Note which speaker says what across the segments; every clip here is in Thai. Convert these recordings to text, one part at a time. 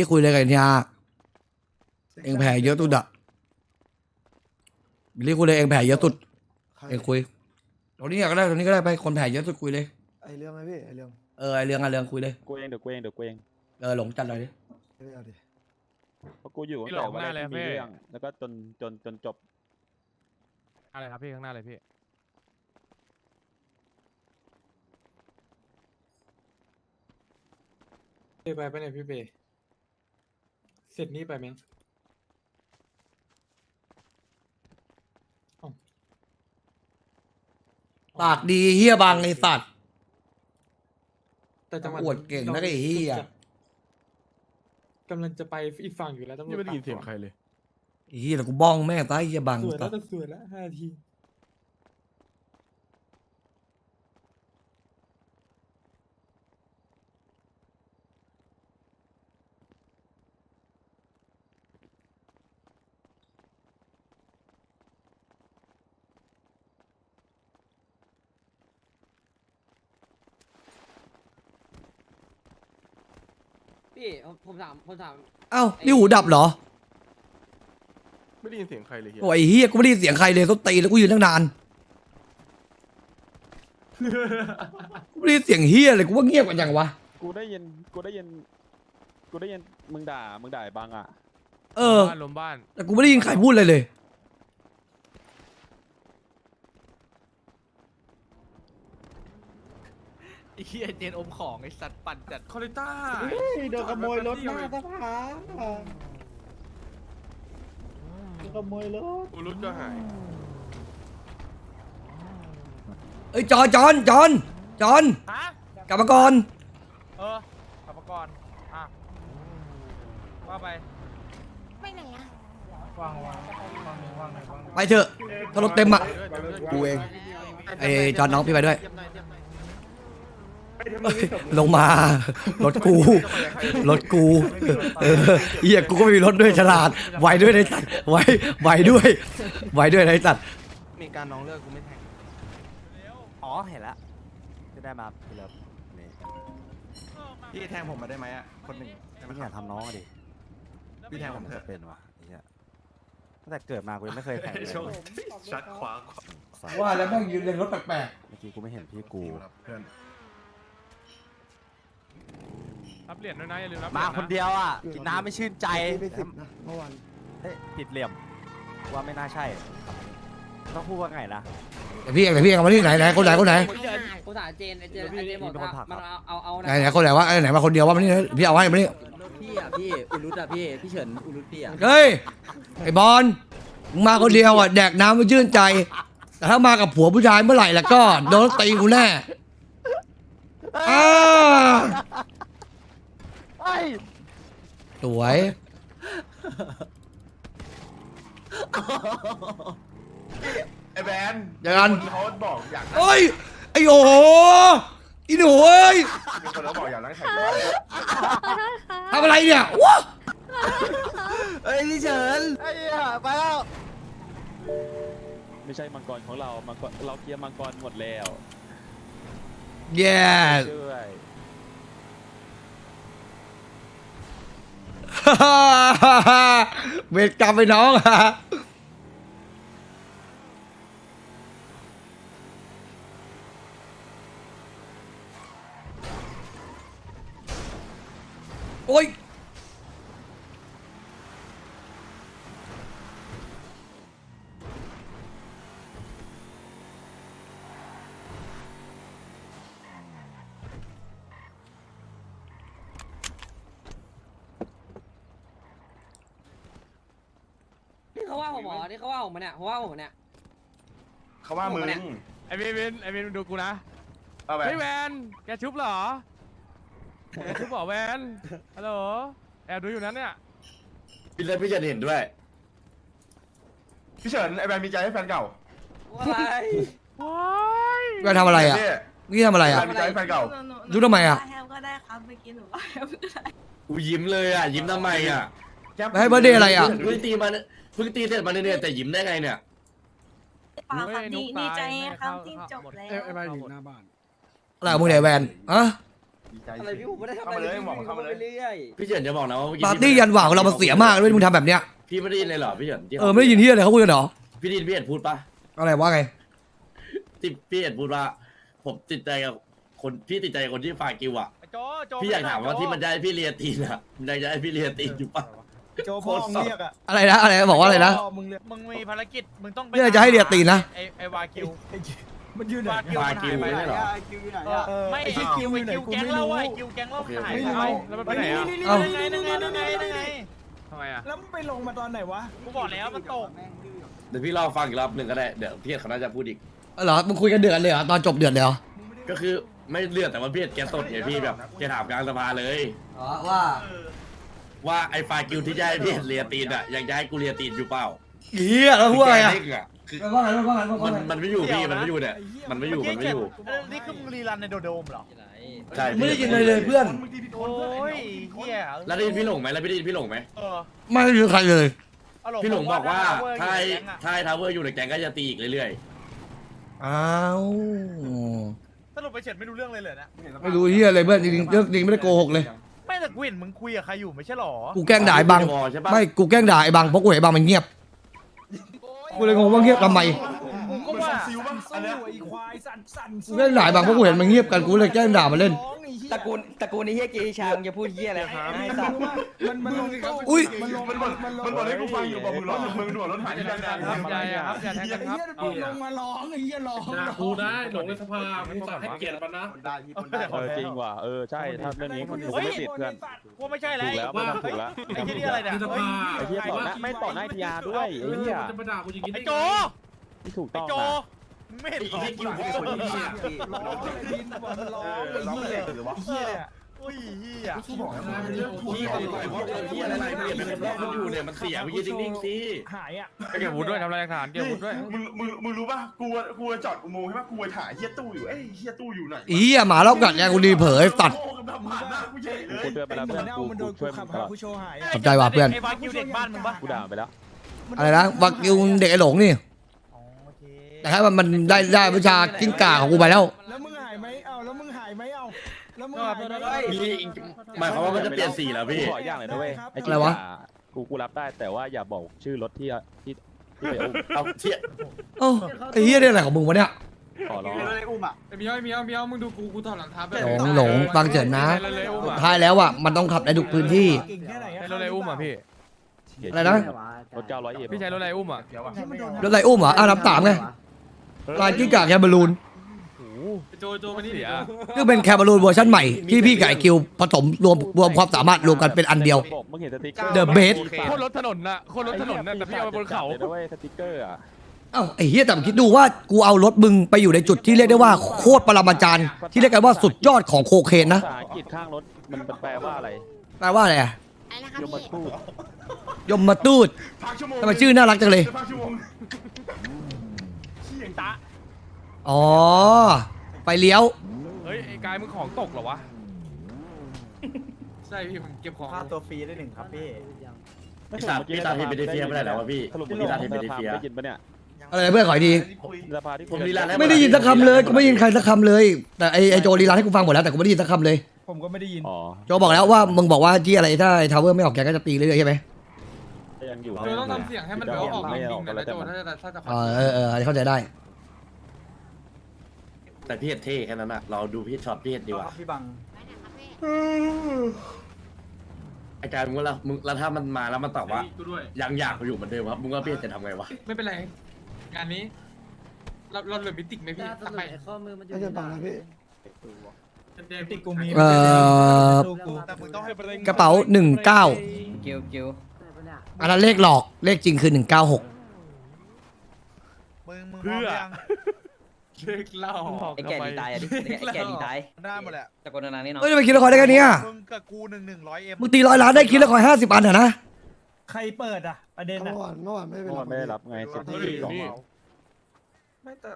Speaker 1: ลี่คุยเลยกับเนี่ยเองแผลเยอะตุดอะบิลลี่คุยเลยเองแผลเยอะตุดเองคุยตรงนี้ก็ได้ตรงนี้ก็ได้ไปคนแผลเยอะสุดคุยเลย
Speaker 2: ไอเรื่องไหมพี่ไอเรื่อง
Speaker 1: เออไอเรื่องไอเรื่องคุยเลย
Speaker 3: กูเองเดี๋ยวกูเองเดี๋ยวกูเอง
Speaker 1: เออหลงจัดเลยดิ
Speaker 2: ไม่เอาดิ
Speaker 3: เพราะกูอยู่ตั้ง
Speaker 4: หล
Speaker 3: แต่
Speaker 4: ง
Speaker 3: วันแรก
Speaker 4: หน้าเลย
Speaker 3: ที่มี
Speaker 4: พี่
Speaker 3: เรื่องแล้วก็จนจนจนจบ
Speaker 4: อะไรครับพี่ข้างหน้าเลยพี่
Speaker 5: เปไปไปไหนพี่เป เสร็จนี่ไปไหมเอ้า
Speaker 1: ปากดีเฮียบังไอสัตว์
Speaker 5: แต่จังหวะ
Speaker 1: อวดเก่งนะไอ้เหี้ย
Speaker 5: กำลังจะไปอีกฝั่งอยู่แล้วตำรวจ
Speaker 4: ยังไม่ได้ยิน
Speaker 5: ตา
Speaker 4: เสียง
Speaker 5: ก่อ
Speaker 4: ใครเลย
Speaker 1: ไอ้เฮียแล้วกูบ้องแม่งตายเฮียบัง
Speaker 5: สวย
Speaker 1: สั
Speaker 5: แล้
Speaker 1: ต
Speaker 5: ว
Speaker 1: ว์
Speaker 5: แต่สวยแล้วห้านาที
Speaker 6: พี่ผมผมถามผมถาม
Speaker 1: เอ้านี่หูดับเหรอ
Speaker 4: ไม่ได้ยินเสียงใครเลยเฮีย
Speaker 1: โอ้ยไอ้เฮียกูไม่ได้ยินเสียงใครเลยต้นตีแล้วกูยืนตั้งนานกูไม่ได้ยินเสียงเฮียเลยกูว่าเงียบกันยังวะ
Speaker 3: กูได้ยินกูได้ยินกูได้ยินมึงด่ามึงด่าไอ้บังอะ
Speaker 1: เออ
Speaker 4: บ้านลมบ้าน
Speaker 1: แต่กูไม่ได้ยินใครพูดเลยเลย
Speaker 7: ไอ้ เหี้ยเจนอมของไอ้สัตว์ปั่นจัด
Speaker 4: คอริต้า
Speaker 2: โดนขโมยรถหน้าสภาโดนขโมยรถ
Speaker 4: อุรุตก็หาย
Speaker 1: เอ้ยจอนจอนจอนจอน
Speaker 4: ฮะ
Speaker 1: กลับมาก่อน
Speaker 4: เออขับมาก่อนอะว่าไป
Speaker 8: ไปไหนอะ
Speaker 1: ไปเถอะถ้ารถเต็มอะ
Speaker 2: กูเอง
Speaker 1: ไอ้จอนน้องพี่ไปด้วยเอ้ย ลงมารถกูรถกูเออเหี้ยกูก็ไม่มีรถด้วยฉลาดไวด้วยในสัตว์ไวไวด้วยไวด้วยในสัตว์
Speaker 7: มีการน้องเลิกกูไม่แทงอ๋อเห็นแล้วจะได้มาพี่เลิฟนี่
Speaker 9: พี่แทงผมมาได้ไหมอะคนหนึ่งได้ไหม
Speaker 7: พี่
Speaker 9: ค
Speaker 7: อ
Speaker 9: รั
Speaker 7: ยา
Speaker 9: บ
Speaker 7: กทำน้องอะดิ
Speaker 9: พี่แทงผมเถอะ
Speaker 7: เป็นวะไอ้เหี้ยตั้งแต่เกิดมากูยังไม่เคยแทงเลย
Speaker 9: ชัดขวา
Speaker 7: สัตว์
Speaker 1: ว่าแล้วแม่งยืนในรถแปลก
Speaker 7: เมื่อกี้กูไม่เห็นพี่กู
Speaker 9: เพื่อน
Speaker 4: รับเหรียญด้วยนะอย่าลืมรับ
Speaker 7: มา
Speaker 4: หรีญะ
Speaker 7: คนเดียวอะกินน้ำไม่ชื่นใจ
Speaker 2: พี่ไปสิบนะเมื่อวาน
Speaker 7: เฮ้ยผิดเหลี่ยมกูว่าไม่น่าใช่ ต้องพูดว่าไงนะ
Speaker 1: ๆแต่พี่เองแต่พี่เองเอามาที่ไหนไหนคนไหนคนไหน
Speaker 6: ผมถามผมถามเจนไอ้เจนไอ้เจนบอกว่ามันเอาเอาเอา
Speaker 1: ไหนไหนคนไหนวะไอ้ไหนมาคนเดียวว่ามานี่พี่เอาให้มานี่
Speaker 6: พี่อะพี่อุรุตอะพี่พี่เฉินอุรุตพี่อะ
Speaker 1: เฮ้ยไอ้บอลมึงมาคนเดียวอะแดกน้ำไม่ชื่นใจ แต่ถ้ามากับผัวผู้ชายเมื่อไหร่แล้วก็โดนตีกูแน่อ้า
Speaker 7: ไอ้
Speaker 1: สวย
Speaker 9: ไอ้แบน
Speaker 1: อย่างนั้น
Speaker 9: เขาบอกอยาก
Speaker 1: เฮ้ยไอ้โอ้โหอีหนูเอ้ย
Speaker 9: มีคนเขาบอกอยากนั่งแข่ง
Speaker 1: ทำอะไรเนี่ยว้า
Speaker 7: เฮ้ยพี่เฉินไอ้เหี้ยไปแล้ว
Speaker 3: ไม่ใช่มังกรของเรามังกรเราเคลียร์มังกรหมดแล้ว
Speaker 1: แย่
Speaker 3: ช่วย
Speaker 1: เวรกรรมไปน้องฮะโอ้ย
Speaker 6: นี่เขาว่า ผมเหรอนี่เขาว่าผมมาเนี่ยเขาว่าผมมาเนี่ย
Speaker 9: เขาว่ามึง
Speaker 4: ไอวินวินไอวินดูกูนะ
Speaker 9: เอาไป
Speaker 4: เฮ้ยแวนแกชุบเหรอแกชุบเหรอแวนฮัลโหลแอบดูอยู่นั้นเนี่ย
Speaker 9: พี่เล่นพี่จะเห็นด้วย พี่เฉินไอ้แบนมีใจให้แฟนเก่า
Speaker 6: ว่าอะไร
Speaker 4: ว้าย
Speaker 1: แวนทำอะไรอะ
Speaker 9: พี่
Speaker 1: นี่ทำอะไร
Speaker 9: แบ
Speaker 1: อะ
Speaker 9: นมีใจให้แฟนเก่า
Speaker 1: ดูทำไมอะ
Speaker 8: แฮมก็ได้ครับเมื่อกี้หนูว่าแฮมก็ได้
Speaker 9: กูยิ้มเลยอะยิ้มทำไมอะ
Speaker 1: ไม่ให้เบอร์เดย์อะไรอะ
Speaker 9: เพิ่งตีมา เพิ่งตีเสร็จมาเนี่ยแต่ยิ้มได้ไงเนี่ย
Speaker 8: เปล่าครับดีดีใจครับที่จบแล้ว
Speaker 5: ไอ้ไอ้บ้านอยู่หน้าบ้าน
Speaker 1: อะไรของมึงเนี่ยแวนอะ
Speaker 9: ดีใจ
Speaker 6: อะไรพี่ผมไม่ได้ทำอะไรเลยพี่เข้ามาเรื่อย
Speaker 10: พี่เฉินจะบอกนะว่าเมื่อกี้
Speaker 1: ปาร์ตี้ยันหว่างเรามันเสียมากเลยมึงทำแบบเนี้ย
Speaker 10: พี่ไม่ได้ยินเลยเหรอพี่เฉินที่
Speaker 1: เออไม่ได้ยินที่อะไรเขาคุยกันเหรอ
Speaker 10: พี่ไดยินพี่เอ็ดพูดปะ
Speaker 1: อะไรว่าไง
Speaker 10: ที่พี่เอ็ดพูดว่า ผมติดใจกับคนพี่ติดใจกับคนที่ฝากกิวอะ
Speaker 4: โจโจ
Speaker 10: พี่อยากถามว่าที่มันได้พี่เรียนตีนอะมันได้ให้พี่เรียนตีนอยู่ปะ
Speaker 2: โจพ่อมึงเรียกอะ
Speaker 1: อะไรนะอะไรนะบอกว่าอะไรนะ
Speaker 2: พ่มึงเรียก
Speaker 4: มึงมีภารกิจ มึงต้อง
Speaker 1: นี่อะไรจะให้เรียตีนนะ
Speaker 4: ไอไอวาคิว
Speaker 2: มันยืนไหน
Speaker 4: วาคิว
Speaker 10: ฝากกิว ไม่ใช่เหรอ
Speaker 2: เออ
Speaker 4: ไม่
Speaker 2: ไอ้ที่คิวอยู่ไหน
Speaker 4: คิว
Speaker 2: กู
Speaker 4: แก๊ง
Speaker 2: ไม่
Speaker 4: เรา
Speaker 2: รู้
Speaker 4: ไอคิวแก๊งเรา
Speaker 10: โอเค
Speaker 4: หาย
Speaker 2: ไม่
Speaker 4: ไป
Speaker 2: รู้
Speaker 4: แล้วมันไปไหนอะ
Speaker 1: เอ้า
Speaker 4: ยังไงยังไงยังไงยังไงทำไมอะ
Speaker 2: แล้วมึงไปลงมาตอนไหนวะ
Speaker 4: กูบอกแล้วมันตก
Speaker 10: เดี๋ยวพี่เล่าฟังอีกรอบหนึ่งก็ได้ เดี๋ยวพี่เอ็ดเขาน่าจะพูดอีก
Speaker 1: เหรอมึงคุยกันเดือดเลยเหรอตอนจบเดือดเลยเหรอ
Speaker 10: ก็คือไม่เลือดแต่ว่าพี่เอ็ดแกสดไงพี่แบบแกถามกลางสภาเลย
Speaker 1: อ๋อว่า
Speaker 10: ว่าไอ้ฝากกิวที่จะให้พี่เอ็ดเรียนตีนอะยังจะให้กูเรียนตีนอยู่เปล่า
Speaker 1: เฮียแล้วพูดอะไรอะ
Speaker 10: แกเด้งอะคือ
Speaker 1: ว่าไงว่าไงว่า
Speaker 10: มัน
Speaker 1: ไง
Speaker 10: มันไม่อยู่พี่มันไม่อยู่เนี่ยมันไม่อยู่มันไม่อยู่
Speaker 4: นี่คือมึงรีรันในโดโดมเหรอ
Speaker 10: ใช่
Speaker 1: ไม่ได้ยินเลยเลยเพื่อน
Speaker 4: โอ้ยเฮีย
Speaker 10: แล้วได้ยินพี่หลงไหมแล้วพี่ได้ยินพี่หลงไหม
Speaker 4: เออ
Speaker 1: ไม่ได้ยินใครเลย
Speaker 10: พี่หลงบอกว่าถ้า
Speaker 4: ถ้า
Speaker 10: ไอ้ถ้าไอ้ทาวเวอร์อยู่ในแก๊งก็จะตีอีกเรื่อย
Speaker 1: อ้าว
Speaker 4: สรุปไปเฉินไม่รู้เรื่องเลยเหรอนะ
Speaker 1: ไม่รู้เฮียอะไรเพื่อนจริงๆเรื่องจริงไม่ได้โกหกเลย
Speaker 4: ไม่ แต่กูเห็นมึงคุยกับใครอยู่ไม่ใช่หรอ
Speaker 1: กูแกล้งด่าไอ้บัง
Speaker 10: วอใช่ปะ
Speaker 1: ไม่กูแกล้งด่าไอ้บังเพราะกูเห็นไอ้บังมันเงียบ กูเลยงงว่าเงียบทำไม
Speaker 4: กูก็ว่า
Speaker 2: ซิวบ้างอันเนี้ยไอ้ควายสั่นสั่น
Speaker 1: กูแกล้งด่าไอ้บังเพราะกูเห็นมันเงียบกันกูเลยแกล้งด่ามันเล่น
Speaker 6: ตระกูลตระกูลนี้เฮียกีชางจะพูดเฮียอะไรครับ
Speaker 2: มันมันลง
Speaker 1: อุ้ย
Speaker 2: มันลง
Speaker 9: มันบ่นมันบ่นให้กูฟังอยู่บอกมึงร้อนมึงด่วนรถหายที่แดง
Speaker 4: ครับอย่าอย่าครับอย่าแทง
Speaker 2: ไอ้
Speaker 11: Dạ,
Speaker 4: กันครับ
Speaker 2: เหี้ยลงมาร้องไอ้เหี้ยร้อง
Speaker 5: กูได้หลงในสภากูสั่งให้เกียรติมันนะ
Speaker 9: ได้พี่คนได้
Speaker 3: เออจริงว่ะเออใช่ถ้าเรื่องนี้มันกูไม่ติดเพื่อน
Speaker 4: กูไม่ใช่แล้
Speaker 3: ถู
Speaker 4: ว
Speaker 3: กแล้วไม่ต้องถูกแล้ว
Speaker 4: ไอ้ที่นี่อะไรเนี่ย
Speaker 5: ในสภา
Speaker 3: ไอ้เหี้ยต่อหน้าไม่ต่อหน้าทีอาด้วยไอ้เหี้ย
Speaker 5: จะมาด่ากูอย่างนี้
Speaker 4: ไอ้
Speaker 5: ได้
Speaker 4: โจ
Speaker 5: ไง
Speaker 3: ที่ถูก
Speaker 4: ไอ้
Speaker 3: ต้อง
Speaker 4: โจ
Speaker 3: นะ
Speaker 4: มึง ไม่เห็น
Speaker 10: ไอ้
Speaker 4: เหรอ
Speaker 10: ที่กิวเขาคนนี้
Speaker 2: ร้องไอ้ดินบอกมันร้องไอ้เหี้ยไอ้เหี้ยเนี่ย
Speaker 4: อุ้ยเฮีย
Speaker 5: กูบอกแล้วนะเป็นเรื่อง
Speaker 10: พี่เขาไอ้พวกเรื่องที่อะไรเปลี่ยนเป็นรอบมันอยู่เนี่ยมันเสียไปยืนนิ่งๆสิ
Speaker 2: หายอะ
Speaker 4: เก็บวุ้ด้วยทำลายหลักฐานเก็บวุ้ด้วย
Speaker 9: มึงมึงมึงรู้ป่ะกูกูจอดอุโมงค์ใช่ป่ะกูถ่ายเฮียตู้อยู่เอ้ยเฮียตู้อยู่ไหน
Speaker 1: อีเหี้ยหมาลอกกัดยากูดีเผยสัตว์
Speaker 9: ผ่านหน้ากูเฉยเลย
Speaker 3: กูเตือนไปแล้ว
Speaker 2: เหมื
Speaker 3: เพื่
Speaker 2: อ
Speaker 3: อนน
Speaker 2: เอา
Speaker 3: กู
Speaker 2: มันโด
Speaker 3: กู
Speaker 2: น
Speaker 3: ช่
Speaker 2: กู
Speaker 3: วยมึ
Speaker 2: ขับ
Speaker 3: งตลอด
Speaker 2: กูโชว์หาย
Speaker 1: ขอบใจว่ะเพื่อน
Speaker 4: ไอ้วาคิวเด็กบ้านมึงปะ
Speaker 3: กูด่าไปแล้ว
Speaker 1: อะไรนะวักยูเด็กไอ้หลงนี่
Speaker 4: อ๋อโอเค
Speaker 1: แต่ถ้ามันมันได้ได้วิชากิ้งก่าของกูไปแล้ว
Speaker 2: แล้วมึงหายไหมเอาแล้วมึงหายไหมเอาแล้วมึงหายไหม
Speaker 10: มีหมายความว่ามันจะเปลี่ยนสีแล้วพี่
Speaker 3: ขออย่างเลยนะเว้ยไอ้
Speaker 1: อะไรวะ
Speaker 3: กูกูรับได้แต่ว่าอย่าบอกชื่อรถที่ที่ที่ไปอุ้ม
Speaker 10: เอาเทีย
Speaker 1: โอ้ไอ้เหี้ยเนี่ยอะไรของมึงวะเนี่ย
Speaker 3: ขอร้อง
Speaker 5: ไอ้เมียวไอ้เมียวเมียวมึงดูกูกูถอดรองเท้าไป
Speaker 1: หลงหลงฟังเฉินนะ
Speaker 4: เลยอุ้ม
Speaker 1: สุด
Speaker 4: อะ
Speaker 1: ท้ายแล้วอะมันต้องขับในทุกพื้นที่
Speaker 2: เก่งแค่ไหน
Speaker 4: ใช้รถอะไรอุ้มอะพี่
Speaker 1: อะไรนะ
Speaker 3: รถเก้าร้อยเอ็ม
Speaker 4: พี่ใช้รถอะไรอุ้มอะ
Speaker 1: รถอะไรอุ้มเหรออะน้ำตามไง ลายกิ้งก่าแคบอลูน
Speaker 5: โจโจมานี่
Speaker 4: เสีย
Speaker 1: คือเป็นแคบอลูนเวอร์ชันใหม่ที่พี่กับไอคิวผสมรวมรวมความสามารถรวมกันเป็นอันเดียว
Speaker 3: บอกมึงเห็นสติ๊กเกอร์
Speaker 1: The best
Speaker 4: โคตรรถถนนน่ะโคตรรถถนนน่ะแต่พี่เอาไปบนเขา
Speaker 3: เลยนะเว้ยสติ๊กเกอร์อะ
Speaker 1: เอ้าไอ้เฮียแต่มึงคิดดูว่ากูเอารถมึงไปอยู่ในจุดที่เรียกได้ว่าโคตรปรมาจารย์ ที่เรียกกันว่าสุดยอดของโคเคนนะ
Speaker 3: ภาษาอังกฤษข้างรถมันแปลว่าอะไร
Speaker 1: แปลว่าอะไรอะ
Speaker 8: อะไรนะคะ
Speaker 3: ยม
Speaker 8: พี่
Speaker 3: ทูต
Speaker 1: ยมมาตูด
Speaker 9: พักชั่วโมง
Speaker 1: ทำไมชื่อน่ารักจังเลย
Speaker 9: พักชั่วโมง
Speaker 4: ตะ
Speaker 1: อ๋อไปเลี้ยว
Speaker 4: เฮ้ย ไอ้กายมึงของตกเหรอวะ
Speaker 5: ใช่พี่ผมเก็บของ
Speaker 7: ค่าตัวฟรีได้หนึ่งครับพี่
Speaker 10: พี่ตาพี่ตาที่เป็นเฟียไม่ได้แล้ววะพี่
Speaker 3: สรุป
Speaker 10: พี่ตาที่เป็นเฟีย
Speaker 3: ได้ยินปะเนี่ย
Speaker 1: อะไรนะเพื่อนขออีกที
Speaker 3: สภาที่
Speaker 10: ผมลีลาแล้ว
Speaker 1: ไม่ได้ยินสักคำเลยกูไม่ได้ยินใครสักคำเลย แต่ไอไอโจลีลาให้กูฟังหมดแล้วแต่กูไม่ได้ยินสักคำเลย
Speaker 2: ผมก็ไม่ได้ยิน
Speaker 3: อ๋อ
Speaker 1: โจบอกแล้วว่ามึงบอกว่าที่อะไรถ้าทาวเวอร์ไม่ออกแกก็จะตีเรื่อยๆใช่ไหม
Speaker 3: ยังอยู่
Speaker 5: โจต้องทำเสียงให้มันแบบว่าออก
Speaker 3: ไม่
Speaker 5: จ
Speaker 3: อ
Speaker 5: ริ
Speaker 3: องก
Speaker 5: ๆ
Speaker 3: กัน
Speaker 5: นะ
Speaker 3: แล้ว
Speaker 5: โจ
Speaker 3: แต่มัน
Speaker 5: ถ้าจะถ้าจะ
Speaker 1: เออเออเอออันนี้เข้าใจได้
Speaker 10: แต่พี่เห็ดเท่แค่นั้นอะเราดูพี่ช็อตพี่เห็ดดีกว่า
Speaker 7: พี่บัง
Speaker 8: ไปไหนครับพี่
Speaker 10: ไอาการมึงว่าละมึงแล้วถ้ามันมาแล้วมันตอบว่า
Speaker 5: กูด้วย
Speaker 10: ยังอยากอยู่เหมือนเดิมครับมึงว่าพี่เห็ดจะทำไงวะ
Speaker 5: ไม่เป็นไร งานนี้ เราเราเหลือมิติกไหมพี่ทำไม
Speaker 6: ข้อมือมันจะ
Speaker 2: ไม่ใช่ปังนะพี่
Speaker 5: เดม
Speaker 2: ติกูมี
Speaker 1: เอ่อ
Speaker 2: ตู้กู
Speaker 4: แต่มึงต้องให้ประเด็น
Speaker 1: กระเป๋าหนึ่งเก้า
Speaker 6: เกียวเกียว
Speaker 1: อันนั้นเลขหลอกเลขจริงคือหนึ่งเก้าหก
Speaker 4: มึงมึงเพื่อ
Speaker 5: เลิกเล่า
Speaker 6: ไอ้แก่ดีตายอะดิไอ้แก่ดีตาย
Speaker 4: ได้หมดแหละ
Speaker 6: ตะโกนนานๆนี่เนาะ
Speaker 1: เฮ้ยทำไมคิดละครได้แค่เนี้ย
Speaker 4: มึงกับกูหนึ่งหนึ่งร้อยเอ็ม
Speaker 1: มึงตีร้อยล้านได้คิดละครห้าสิบอันเหรอนะ
Speaker 2: ใครเปิดอะประเด็นอะ
Speaker 3: เมื่อวานไม่ได้รับไงสิบสี่สองเอา
Speaker 5: ไม่แต่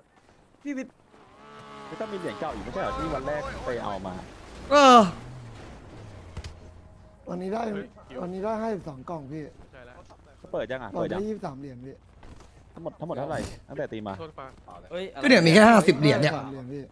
Speaker 3: ไม่ต้องมีเหรียญเก่าอีกไม่ใช่เหรอที่วันแรกไปเอามา
Speaker 1: เออ
Speaker 2: วันนี้ได้วันนี้ได้ให้สองกล่องพี่
Speaker 3: เขาเปิดยังอะเปิดยัง
Speaker 2: ยี่สิบสามเหรียญพี่
Speaker 3: ทั้งหมดทั้งหมดเท่าไหร่ตั้งแต่ตีมา
Speaker 4: โทษปะ
Speaker 6: เฮ้ย
Speaker 1: ก็เนี่ยมีแค่ห้าสิบเหรียญเนี่ย
Speaker 2: สามเหรียญพี่